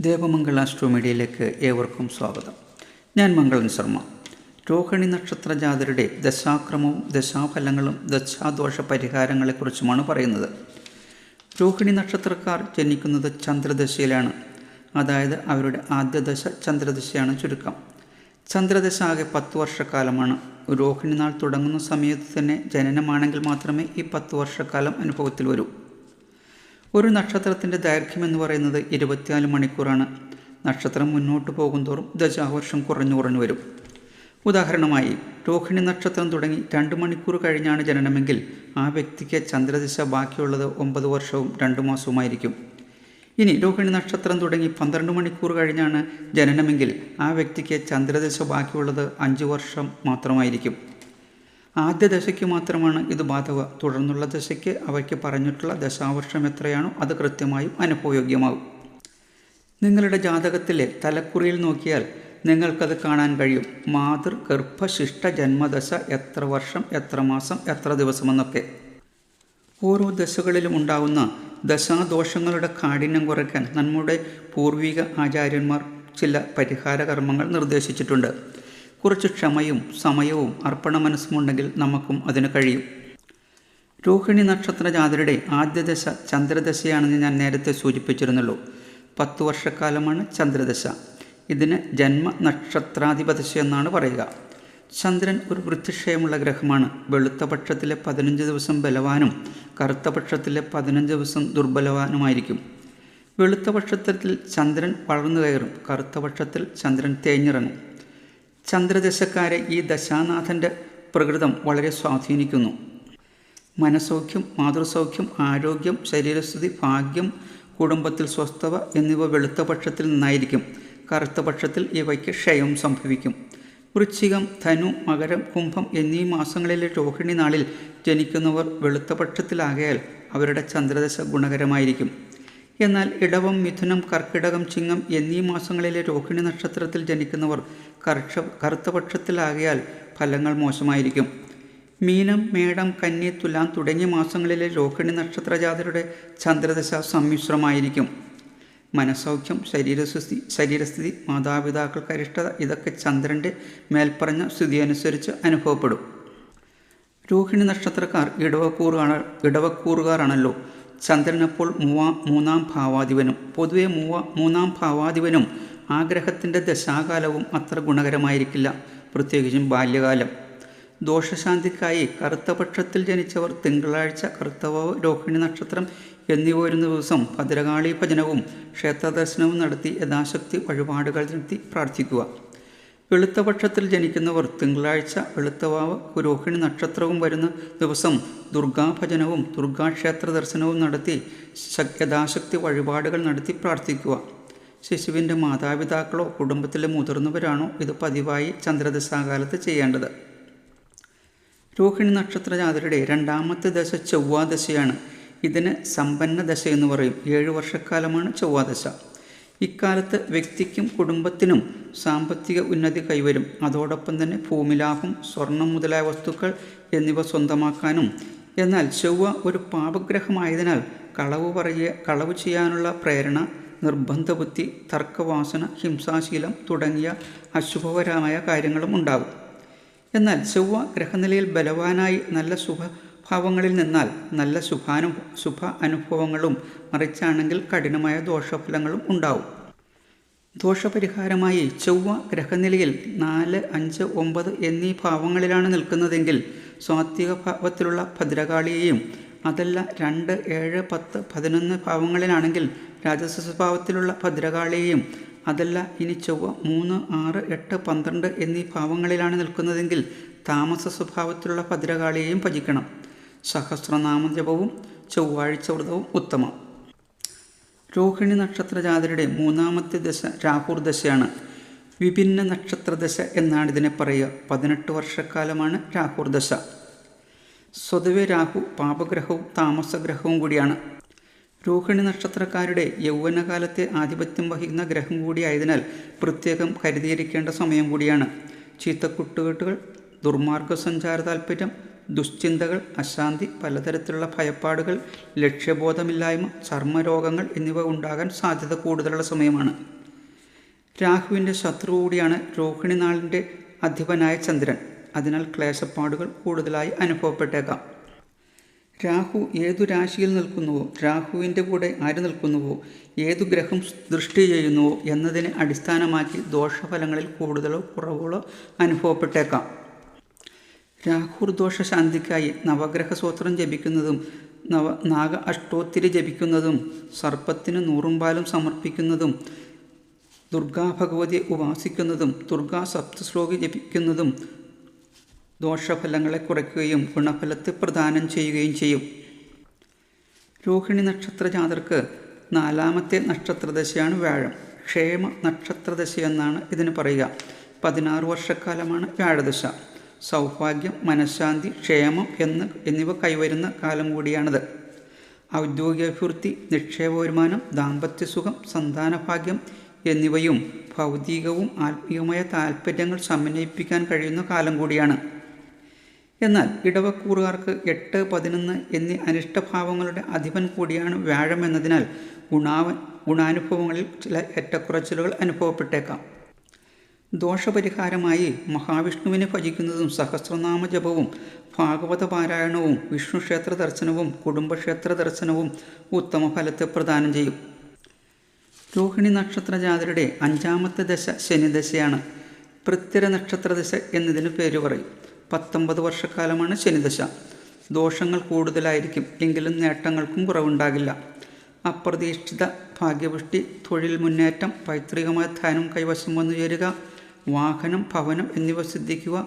ദേവമംഗള മീഡിയയിലേക്ക് ഏവർക്കും സ്വാഗതം. ഞാൻ മംഗളൻ ശർമ്മ. രോഹിണി നക്ഷത്ര ജാതരുടെ ദശാക്രമവും ദശാഫലങ്ങളും ദശാദോഷ പരിഹാരങ്ങളെക്കുറിച്ചുമാണ് പറയുന്നത്. രോഹിണി നക്ഷത്രക്കാർ ജനിക്കുന്നത് ചന്ദ്രദശയിലാണ്. അതായത് അവരുടെ ആദ്യ ദശ ചന്ദ്രദശയാണ് ചുരുക്കം. ചന്ദ്രദശ ആകെ പത്ത് വർഷക്കാലമാണ്. രോഹിണി നാൾ തുടങ്ങുന്ന സമയത്ത് തന്നെ ജനനമാണെങ്കിൽ മാത്രമേ ഈ പത്ത് വർഷക്കാലം അനുഭവത്തിൽ വരൂ. ഒരു നക്ഷത്രത്തിന്റെ ദൈർഘ്യം എന്ന് പറയുന്നത് ഇരുപത്തിനാല് മണിക്കൂറാണ്. നക്ഷത്രം മുന്നോട്ട് പോകുന്തോറും ദശാവർഷം കുറഞ്ഞു കുറഞ്ഞു വരും. ഉദാഹരണമായി രോഹിണി നക്ഷത്രം തുടങ്ങി രണ്ട് മണിക്കൂർ കഴിഞ്ഞാണ് ജനനമെങ്കിൽ ആ വ്യക്തിക്ക് ചന്ദ്രദിശ ബാക്കിയുള്ളത് ഒമ്പത് വർഷവും രണ്ട് മാസവുമായിരിക്കും. ഇനി രോഹിണി നക്ഷത്രം തുടങ്ങി പന്ത്രണ്ട് മണിക്കൂർ കഴിഞ്ഞാണ് ജനനമെങ്കിൽ ആ വ്യക്തിക്ക് ചന്ദ്രദിശ ബാക്കിയുള്ളത് അഞ്ച് വർഷം മാത്രമായിരിക്കും. ആദ്യ ദശയ്ക്ക് മാത്രമാണ് ഇത് ബാധക. തുടർന്നുള്ള ദശയ്ക്ക് അവയ്ക്ക് പറഞ്ഞിട്ടുള്ള ദശാവർഷം എത്രയാണോ അത് കൃത്യമായും അനുഭവയോഗ്യമാകും. നിങ്ങളുടെ ജാതകത്തിലെ തലക്കുറിയിൽ നോക്കിയാൽ നിങ്ങൾക്കത് കാണാൻ കഴിയും. മാതൃ ഗർഭശിഷ്ട ജന്മദശ എത്ര വർഷം എത്ര മാസം എത്ര ദിവസമെന്നൊക്കെ. ഓരോ ദശകളിലും ഉണ്ടാകുന്ന ദശാദോഷങ്ങളുടെ കാഠിന്യം കുറയ്ക്കാൻ നമ്മുടെ പൂർവിക ആചാര്യന്മാർ ചില പരിഹാര കർമ്മങ്ങൾ നിർദ്ദേശിച്ചിട്ടുണ്ട്. കുറച്ച് ക്ഷമയും സമയവും അർപ്പണ മനസ്സുമുണ്ടെങ്കിൽ നമുക്കും അതിന് കഴിയും. രോഹിണി നക്ഷത്ര ജാതരുടെ ആദ്യ ദശ ചന്ദ്രദശയാണെന്ന് ഞാൻ നേരത്തെ സൂചിപ്പിച്ചിരുന്നുള്ളൂ. പത്തു വർഷക്കാലമാണ് ചന്ദ്രദശ. ഇതിന് ജന്മ നക്ഷത്രാധിപദശ എന്നാണ് പറയുക. ചന്ദ്രൻ ഒരു വൃത്തിക്ഷയമുള്ള ഗ്രഹമാണ്. വെളുത്ത പക്ഷത്തിലെ പതിനഞ്ച് ദിവസം ബലവാനും കറുത്ത പക്ഷത്തിലെ പതിനഞ്ച് ദിവസം ദുർബലവാനുമായിരിക്കും. വെളുത്ത പക്ഷത്തിൽ ചന്ദ്രൻ വളർന്നു കയറും. കറുത്ത പക്ഷത്തിൽ ചന്ദ്രൻ തേഞ്ഞിറങ്ങും. ചന്ദ്രദശക്കാരെ ഈ ദശാനാഥന്റെ പ്രകൃതം വളരെ സ്വാധീനിക്കുന്നു. മനസൗഖ്യം മാതൃസൗഖ്യം ആരോഗ്യം ശരീരസ്ഥിതി ഭാഗ്യം കുടുംബത്തിൽ സ്വസ്ഥത എന്നിവ വെളുത്ത പക്ഷത്തിൽ നിന്നായിരിക്കും കറുത്ത പക്ഷത്തിൽ ഇവയ്ക്ക് ക്ഷയം സംഭവിക്കും. വൃശ്ചികം ധനു മകരം കുംഭം എന്നീ മാസങ്ങളിലെ രോഹിണി നാളിൽ ജനിക്കുന്നവർ വെളുത്ത പക്ഷത്തിലാകയാൽ അവരുടെ ചന്ദ്രദശ ഗുണകരമായിരിക്കും. എന്നാൽ ഇടവം മിഥുനം കർക്കിടകം ചിങ്ങം എന്നീ മാസങ്ങളിലെ രോഹിണി നക്ഷത്രത്തിൽ ജനിക്കുന്നവർ കർഷ കറുത്തപക്ഷത്തിലാകിയാൽ ഫലങ്ങൾ മോശമായിരിക്കും. മീനം മേടം കന്നി തുലാം തുടങ്ങിയ മാസങ്ങളിലെ രോഹിണി നക്ഷത്രജാതരുടെ ചന്ദ്രദശ സമ്മിശ്രമായിരിക്കും. മനസൗഖ്യം ശരീരസ്ഥിതി ശരീരസ്ഥിതി മാതാപിതാക്കൾക്ക് അരിഷ്ടത ഇതൊക്കെ ചന്ദ്രന്റെ മേൽപ്പറഞ്ഞ സ്ഥിതി അനുസരിച്ച് അനുഭവപ്പെടും. രോഹിണി നക്ഷത്രക്കാർ ഇടവക്കൂറുകാണ ഇടവക്കൂറുകാരാണല്ലോ. ചന്ദ്രനപ്പോൾ മൂവാ മൂന്നാം ഭാവാധിപനും പൊതുവെ മൂവ മൂന്നാം ഭാവാധിപനും ആഗ്രഹത്തിന്റെ ദശാകാലവും അത്ര ഗുണകരമായിരിക്കില്ല പ്രത്യേകിച്ചും ബാല്യകാലം. ദോഷശാന്തിക്കായി കറുത്തപക്ഷത്തിൽ ജനിച്ചവർ തിങ്കളാഴ്ച കറുത്തവ രോഹിണി നക്ഷത്രം എന്നിവ വരുന്ന ദിവസം ഭദ്രകാളി ഭജനവും ക്ഷേത്രദർശനവും നടത്തി യഥാശക്തി വഴിപാടുകൾ നടത്തി പ്രാർത്ഥിക്കുക. വെളുത്ത പക്ഷത്തിൽ ജനിക്കുന്നവർ തിങ്കളാഴ്ച വെളുത്തവാവ് രോഹിണി നക്ഷത്രവും വരുന്ന ദിവസം ദുർഗാഭജനവും ദുർഗാക്ഷേത്ര ദർശനവും നടത്തി യഥാശക്തി വഴിപാടുകൾ നടത്തി പ്രാർത്ഥിക്കുക. ശിശുവിന്റെ മാതാപിതാക്കളോ കുടുംബത്തിലെ മുതിർന്നവരാണോ ഇത് പതിവായി ചന്ദ്രദശാകാലത്ത് ചെയ്യേണ്ടത്? രോഹിണി നക്ഷത്ര ജാതരുടെ രണ്ടാമത്തെ ദശ ചൊവ്വാദശയാണ്. ഇതിന് സമ്പന്ന ദശ എന്ന് പറയും. ഏഴ് വർഷക്കാലമാണ് ചൊവ്വാദശ. ഇക്കാലത്ത് വ്യക്തിക്കും കുടുംബത്തിനും സാമ്പത്തിക ഉന്നതി കൈവരും. അതോടൊപ്പം തന്നെ ഭൂമിലാഭം സ്വർണം മുതലായ വസ്തുക്കൾ എന്നിവ സ്വന്തമാക്കാനും എന്നാൽ ചൊവ്വ ഒരു പാപഗ്രഹമായതിനാൽ കളവ് പറയ കളവ് ചെയ്യാനുള്ള പ്രേരണ നിർബന്ധബുദ്ധി തർക്കവാസന ഹിംസാശീലം തുടങ്ങിയ അശുഭകരമായ കാര്യങ്ങളും ഉണ്ടാകും എന്നാൽ ചൊവ്വ ഗ്രഹനിലയിൽ ബലവാനായി നല്ല ശുഭഭാവങ്ങളിൽ നിന്നാൽ നല്ല ശുഭാനു ശുഭ അനുഭവങ്ങളും മറിച്ചാണെങ്കിൽ കഠിനമായ ദോഷഫലങ്ങളും ഉണ്ടാവും. ദോഷപരിഹാരമായി ചൊവ്വ ഗ്രഹനിലയിൽ നാല് അഞ്ച് ഒമ്പത് എന്നീ ഭാവങ്ങളിലാണ് നിൽക്കുന്നതെങ്കിൽ സ്വാത്വിക ഭാവത്തിലുള്ള ഭദ്രകാളിയെയും അതല്ല രണ്ട് ഏഴ് പത്ത് പതിനൊന്ന് ഭാവങ്ങളിലാണെങ്കിൽ രാജസ്വഭാവത്തിലുള്ള ഭദ്രകാളിയെയും അതല്ല ഇനി ചൊവ്വ മൂന്ന് ആറ് എട്ട് പന്ത്രണ്ട് എന്നീ ഭാവങ്ങളിലാണ് നിൽക്കുന്നതെങ്കിൽ താമസ സ്വഭാവത്തിലുള്ള ഭദ്രകാളിയെയും ഭജിക്കണം. സഹസ്രനാമ ജപവും ചൊവ്വാഴ്ച വ്രതവും ഉത്തമം. രോഹിണി നക്ഷത്ര ജാതരുടെ മൂന്നാമത്തെ ദശ രാഹുർ ദശയാണ്. വിഭിന്ന നക്ഷത്ര ദശ എന്നാണ് ഇതിനെ പറയുക. പതിനെട്ട് വർഷക്കാലമാണ് രാഹുർ ദശ. സ്വതവേ രാഹു പാപഗ്രഹവും താമസഗ്രഹവും കൂടിയാണ്. രോഹിണി നക്ഷത്രക്കാരുടെ യൗവനകാലത്തെ ആധിപത്യം വഹിക്കുന്ന ഗ്രഹം കൂടിയായതിനാൽ പ്രത്യേകം കരുതിയിരിക്കേണ്ട സമയം കൂടിയാണ്. ചീത്തക്കുട്ടുകെട്ടുകൾ ദുർമാർഗ സഞ്ചാര താല്പര്യം ദുശ്ചിന്തകൾ അശാന്തി പലതരത്തിലുള്ള ഭയപ്പാടുകൾ ലക്ഷ്യബോധമില്ലായ്മ ചർമ്മരോഗങ്ങൾ എന്നിവ ഉണ്ടാകാൻ സാധ്യത കൂടുതലുള്ള സമയമാണ്. രാഹുവിന്റെ ശത്രു കൂടിയാണ് രോഹിണി നാളിന്റെ അധിപനായ ചന്ദ്രൻ. അതിനാൽ ക്ലേശപ്പാടുകൾ കൂടുതലായി അനുഭവപ്പെട്ടേക്കാം. രാഹു ഏതു രാശിയിൽ നിൽക്കുന്നുവോ രാഹുവിന്റെ കൂടെ ആര് നിൽക്കുന്നുവോ ഏതു ഗ്രഹം ദൃഷ്ടി ചെയ്യുന്നുവോ എന്നതിനെ അടിസ്ഥാനമാക്കി ദോഷഫലങ്ങളിൽ കൂടുതലോ കുറവുകളോ അനുഭവപ്പെട്ടേക്കാം. രാഹുർ ദോഷ ശാന്തിക്കായി നവഗ്രഹ സൂത്രം ജപിക്കുന്നതും നവ നാഗ അഷ്ടോത്തിരി ജപിക്കുന്നതും സർപ്പത്തിന് നൂറുംപാലും സമർപ്പിക്കുന്നതും ദുർഗാ ഭഗവതിയെ ഉപാസിക്കുന്നതും ദുർഗാ സപ്തശ്ലോകി ജപിക്കുന്നതും ദോഷഫലങ്ങളെ കുറയ്ക്കുകയും ഗുണഫലത്തെ പ്രദാനം ചെയ്യുകയും ചെയ്യും. രോഹിണി നക്ഷത്ര ജാതർക്ക് നാലാമത്തെ നക്ഷത്രദശയാണ് വ്യാഴം. ക്ഷേമ നക്ഷത്രദശ എന്നാണ് ഇതിന് പറയുക. പതിനാറ് വർഷക്കാലമാണ് വ്യാഴദശ. സൗഭാഗ്യം മനഃശാന്തി ക്ഷേമം എന്ന് എന്നിവ കൈവരുന്ന കാലം കൂടിയാണിത്. ഔദ്യോഗിക അഭിവൃദ്ധി നിക്ഷേപ വരുമാനം ദാമ്പത്യസുഖം സന്താനഭാഗ്യം എന്നിവയും ഭൗതികവും ആത്മീയവുമായ താല്പര്യങ്ങൾ സമന്വയിപ്പിക്കാൻ കഴിയുന്ന കാലം കൂടിയാണ്. എന്നാൽ ഇടവക്കൂറുകാർക്ക് എട്ട് പതിനൊന്ന് എന്നീ അനിഷ്ടഭാവങ്ങളുടെ അധിപൻ കൂടിയാണ് വ്യാഴം എന്നതിനാൽ ഗുണാവ ഗുണാനുഭവങ്ങളിൽ ചില ഏറ്റക്കുറച്ചിലുകൾ അനുഭവപ്പെട്ടേക്കാം. ദോഷപരിഹാരമായി മഹാവിഷ്ണുവിനെ ഭജിക്കുന്നതും സഹസ്രനാമ ജപവും ഭാഗവത പാരായണവും വിഷ്ണുക്ഷേത്ര ദർശനവും കുടുംബക്ഷേത്ര ദർശനവും ഉത്തമ ഫലത്തെ പ്രദാനം ചെയ്യും. രോഹിണി നക്ഷത്ര ജാതരുടെ അഞ്ചാമത്തെ ദശ ശനിദശയാണ്. പൃഥ്വിര നക്ഷത്ര ദശ എന്നതിന് പേര് പറയും. പത്തൊമ്പത് വർഷക്കാലമാണ് ശനിദശ. ദോഷങ്ങൾ കൂടുതലായിരിക്കും എങ്കിലും നേട്ടങ്ങൾക്കും കുറവുണ്ടാകില്ല. അപ്രതീക്ഷിത ഭാഗ്യപുഷ്ടി തൊഴിൽ മുന്നേറ്റം പൈതൃകമായ ധ്യാനം കൈവശം വന്നു ചേരുക വാഹനം ഭവനം എന്നിവ സിദ്ധിക്കുക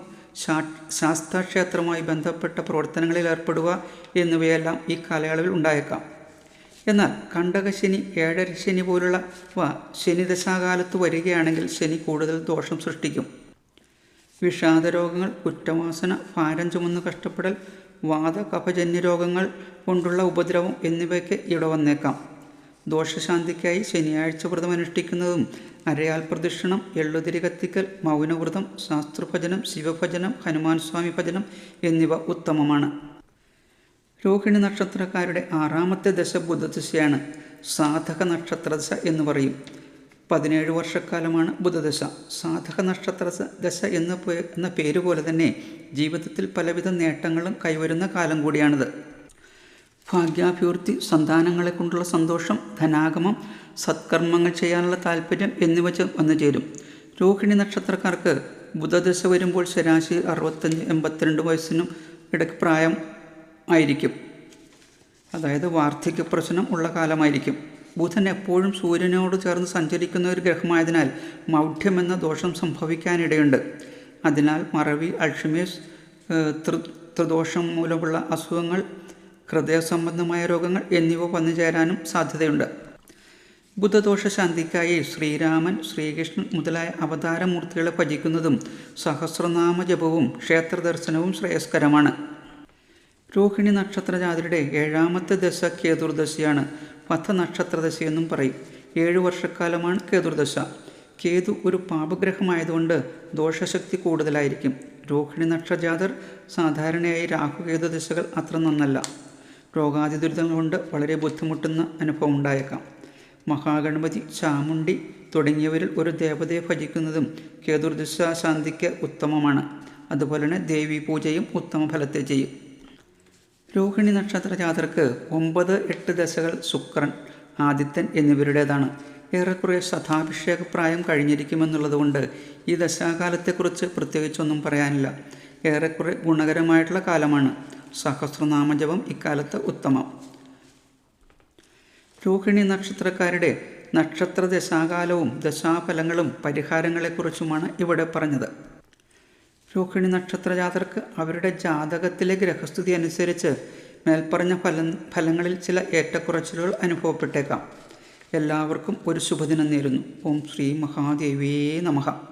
ശാസ്താക്ഷേത്രവുമായി ബന്ധപ്പെട്ട പ്രവർത്തനങ്ങളിൽ ഏർപ്പെടുക എന്നിവയെല്ലാം ഈ കാലയളവിൽ ഉണ്ടായേക്കാം. എന്നാൽ കണ്ടകശനി ഏഴര ശനി പോലുള്ളവ ശനിദശാകാലത്ത് വരികയാണെങ്കിൽ ശനി കൂടുതൽ ദോഷം സൃഷ്ടിക്കും. വിഷാദരോഗങ്ങൾ കുറ്റവാസന ഭാരം ചുമന്ന് കഷ്ടപ്പെടൽ വാദ കഫജന്യ രോഗങ്ങൾ കൊണ്ടുള്ള ഉപദ്രവം എന്നിവയ്ക്ക് ഇവിടെ വന്നേക്കാം ദോഷശാന്തിക്കായി ശനിയാഴ്ച വ്രതം അനുഷ്ഠിക്കുന്നതും അരയാൽ പ്രദക്ഷിണം എള്ളുതിരി കത്തിക്കൽ മൗനവ്രതം ശാസ്ത്രഭജനം ശിവഭജനം ഹനുമാൻ സ്വാമി ഭജനം എന്നിവ ഉത്തമമാണ്. രോഹിണി നക്ഷത്രക്കാരുടെ ആറാമത്തെ ദശ ബുധദശയാണ് സാധക നക്ഷത്രദശ എന്ന് പറയും. പതിനേഴ് വർഷക്കാലമാണ് ബുധദശ. സാധക നക്ഷത്ര ദശ എന്ന എന്ന പേര് പോലെ തന്നെ ജീവിതത്തിൽ പലവിധ നേട്ടങ്ങളും കൈവരുന്ന കാലം കൂടിയാണിത്. ഭാഗ്യാഭിവൃദ്ധി സന്താനങ്ങളെക്കൊണ്ടുള്ള സന്തോഷം ധനാഗമം സത്കർമ്മങ്ങൾ ചെയ്യാനുള്ള താല്പര്യം എന്നിവ വന്നു ചേരും. രോഹിണി നക്ഷത്രക്കാർക്ക് ബുധദശ വരുമ്പോൾ ശരാശരി അറുപത്തഞ്ച് എൺപത്തിരണ്ട് വയസ്സിനും ഇടയ്ക്ക് പ്രായം ആയിരിക്കും. അതായത് വാർദ്ധക്യ പ്രശ്നം ഉള്ള കാലമായിരിക്കും. ബുധൻ എപ്പോഴും സൂര്യനോട് ചേർന്ന് സഞ്ചരിക്കുന്ന ഒരു ഗ്രഹമായതിനാൽ മൗഢ്യം എന്ന ദോഷം സംഭവിക്കാനിടയുണ്ട്. അതിനാൽ മറവി അൾഷിമേഴ്സ് ത്രിദോഷം മൂലമുള്ള അസുഖങ്ങൾ ഹൃദയ സംബന്ധമായ രോഗങ്ങൾ എന്നിവ വന്നു ചേരാനും സാധ്യതയുണ്ട്. ബുധദോഷ ശാന്തിക്കായി ശ്രീരാമൻ ശ്രീകൃഷ്ണൻ മുതലായ അവതാരമൂർത്തികളെ ഭജിക്കുന്നതും സഹസ്രനാമ ജപവും ക്ഷേത്ര ദർശനവും ശ്രേയസ്കരമാണ്. രോഹിണി നക്ഷത്രജാതരുടെ ഏഴാമത്തെ ദശ കേതുർദശയാണ്. പഥ നക്ഷത്രദശയെന്നും പറയും. ഏഴു വർഷക്കാലമാണ് കേതുർദശ. കേതു ഒരു പാപഗ്രഹമായതുകൊണ്ട് ദോഷശക്തി കൂടുതലായിരിക്കും. രോഹിണി നക്ഷജാതർ സാധാരണയായി രാഹുകേതു ദശകൾ അത്ര നന്നല്ല. രോഗാതി ദുരിതങ്ങൾ കൊണ്ട് വളരെ ബുദ്ധിമുട്ടുന്ന അനുഭവം ഉണ്ടായേക്കാം മഹാഗണപതി ചാമുണ്ടി തുടങ്ങിയവരിൽ ഒരു ദേവതയെ ഭജിക്കുന്നതും കേതുർദശ ശാന്തിക്ക് ഉത്തമമാണ്. അതുപോലെ തന്നെ ദേവി പൂജയും ഉത്തമ ഫലത്തെ ചെയ്യും. രോഹിണി നക്ഷത്ര ജാതർക്ക് ഒമ്പത് എട്ട് ദശകൾ ശുക്രൻ ആദിത്യൻ എന്നിവരുടേതാണ്. ഏറെക്കുറെ ശതാഭിഷേക പ്രായം കഴിഞ്ഞിരിക്കുമെന്നുള്ളതുകൊണ്ട് ഈ ദശാകാലത്തെക്കുറിച്ച് പ്രത്യേകിച്ചൊന്നും പറയാനില്ല. ഏറെക്കുറെ ഗുണകരമായിട്ടുള്ള കാലമാണ്. സഹസ്രനാമജപം ഇക്കാലത്ത് ഉത്തമം. രോഹിണി നക്ഷത്രക്കാരുടെ നക്ഷത്ര ദശാകാലവും ദശാഫലങ്ങളും പരിഹാരങ്ങളെക്കുറിച്ചുമാണ് ഇവിടെ പറഞ്ഞത്. രോഹിണി നക്ഷത്ര ജാതർക്ക് അവരുടെ ജാതകത്തിലെ ഗ്രഹസ്ഥിതി അനുസരിച്ച് മേൽപ്പറഞ്ഞ ഫല ഫലങ്ങളിൽ ചില ഏറ്റക്കുറച്ചിലുകൾ അനുഭവപ്പെട്ടേക്കാം. എല്ലാവർക്കും ഒരു ശുഭദിനം നേരുന്നു. ഓം ശ്രീ മഹാദേവേ നമഃ.